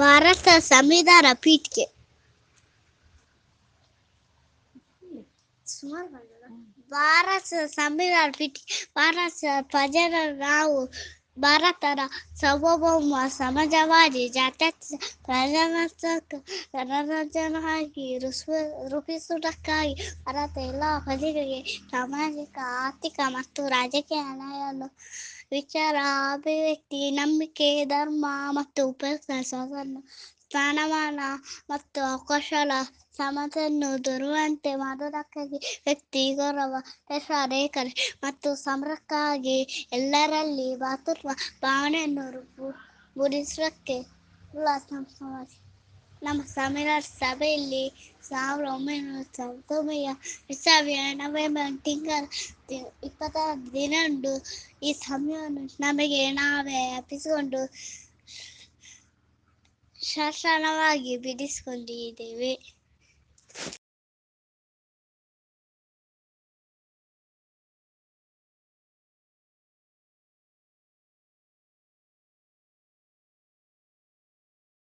ಭಾರತ ಸಂವಿಧಾನ ಪೀಠಕ್ಕೆ. ಭಾರತ ಸಂವಿಧಾನ ಪೀಠ ಭಾರತ ಪ್ರಜರ ನಾವು ಭಾರತದ ಸಾರ್ವಭೌಮ ಸಮಾಜವಾದಿ ಜಾತ್ಯತೀತ ಪ್ರಜಾಸತ್ತಾತ್ಮಕ ಗಣರಾಜ್ಯವಾಗಿ ರೂಪಿಸ- ರೂಪಿಸುವುದಕ್ಕಾಗಿ ಭಾರತ ಎಲ್ಲ ಪ್ರಜೆಗಳಿಗೆ ಸಾಮಾಜಿಕ ಆರ್ಥಿಕ ಮತ್ತು ರಾಜಕೀಯ ನ್ಯಾಯವನ್ನು ವಿಚಾರ ಅಭಿವ್ಯಕ್ತಿ ನಂಬಿಕೆ ಧರ್ಮ ಮತ್ತು ಉಪಯುಕ್ತ ಸ್ವಾತಂತ್ರ್ಯ ಸ್ಥಾನಮಾನ ಮತ್ತು ಅವಕಾಶಗಳ ಸಮತೆಯನ್ನು ದೊರೆಯುವಂತೆ ಮಾಡುವುದಕ್ಕಾಗಿ ವ್ಯಕ್ತಿ ಗೌರವ ಏಕತೆ ಮತ್ತು ಸಮರಕ್ಕಾಗಿ ಎಲ್ಲರಲ್ಲಿ ಭಾತೃತ್ವ ಭಾವನೆಯನ್ನು ಎಲ್ಲ ನಮ್ಮ ಸಮಾಜ, ನಮ್ಮ ಸಮ್ಮೇಳನ ಸಭೆಯಲ್ಲಿ ಸಾವಿರದ ಒಂಬೈನೂರ ಸಾವಿರದ ಸಾವಿರ ನವೆಂಬರ್ ತಿಂಗಳ ಇಪ್ಪತ್ತ ದಿನಂದು ಈ ಸಮಯವನ್ನು ನಮಗೆ ನಾವೇ ಅರ್ಪಿಸಿಕೊಂಡು ಶಾಸನವಾಗಿ ಬಿಡಿಸಿಕೊಂಡಿದ್ದೇವೆ.